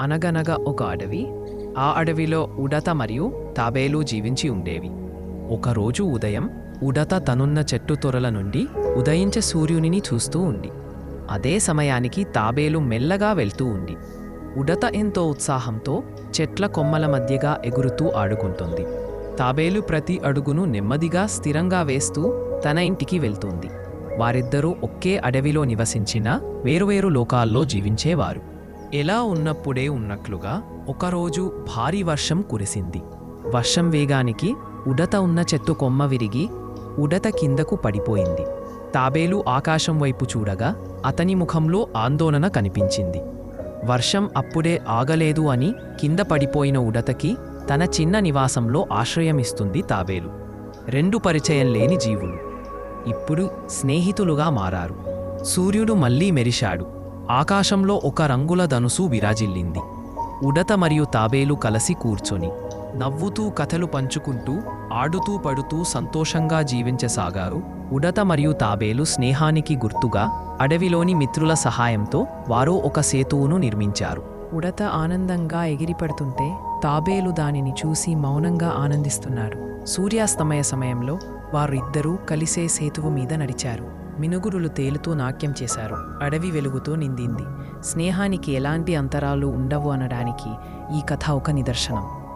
అనగనగా ఒక అడవి ఆ అడవిలో ఉడత మరియు తాబేలు జీవించి ఉండేవి. ఒకరోజు ఉదయం ఉడత తనున్న చెట్టు తొరల నుండి ఉదయించే సూర్యునిని చూస్తూ ఉంది అదే సమయానికి తాబేలు మెల్లగా వెళ్తూ ఉంది ఉడత ఎంతో ఉత్సాహంతో చెట్ల కొమ్మల మధ్యగా ఎగురుతూ ఆడుకుంటుంది. తాబేలు ప్రతి అడుగును నెమ్మదిగా స్థిరంగా వేస్తూ తన ఇంటికి వెళ్తుంది. వారిద్దరూ ఒకే అడవిలో నివసించిన వేరువేరు లోకాల్లో జీవించేవారు. ఎలా ఉన్నప్పుడే ఉన్నట్లుగా ఒకరోజు భారీ వర్షం కురిసింది. వర్షం వేగానికి ఉడత ఉన్న చెట్టు కొమ్మ విరిగి ఉడత కిందకు పడిపోయింది. తాబేలు ఆకాశం వైపు చూడగా అతని ముఖంలో ఆందోళన కనిపించింది. వర్షం అప్పుడే ఆగలేదు అని కింద పడిపోయిన ఉడతకి తన చిన్న నివాసంలో ఆశ్రయమిస్తుంది తాబేలు. రెండు పరిచయం లేని జీవులు. ఇప్పుడు స్నేహితులుగా మారారు. సూర్యుడు మళ్ళీ మెరిశాడు. ఆకాశంలో ఒక రంగుల ధనుసు విరాజిల్లింది. ఉడత మరియు తాబేలు కలిసి కూర్చొని నవ్వుతూ కథలు పంచుకుంటూ ఆడుతూ పడుతూ సంతోషంగా జీవించసాగారు. ఉడత మరియు తాబేలు స్నేహానికి గుర్తుగా అడవిలోని మిత్రుల సహాయంతో వారు ఒక సేతువును నిర్మించారు. ఉడత ఆనందంగా ఎగిరిపడుతుంటే తాబేలు దానిని చూసి మౌనంగా ఆనందిస్తున్నారు సూర్యాస్తమయ సమయంలో వారు ఇద్దరూ కలిసే సేతువు మీద నడిచారు. మినుగురులు తేలుతూ నాట్యం చేశారు. అడవి వెలుగుతో నిందింది స్నేహానికి ఎలాంటి అంతరాలు ఉండవు అనడానికి ఈ కథ ఒక నిదర్శనం.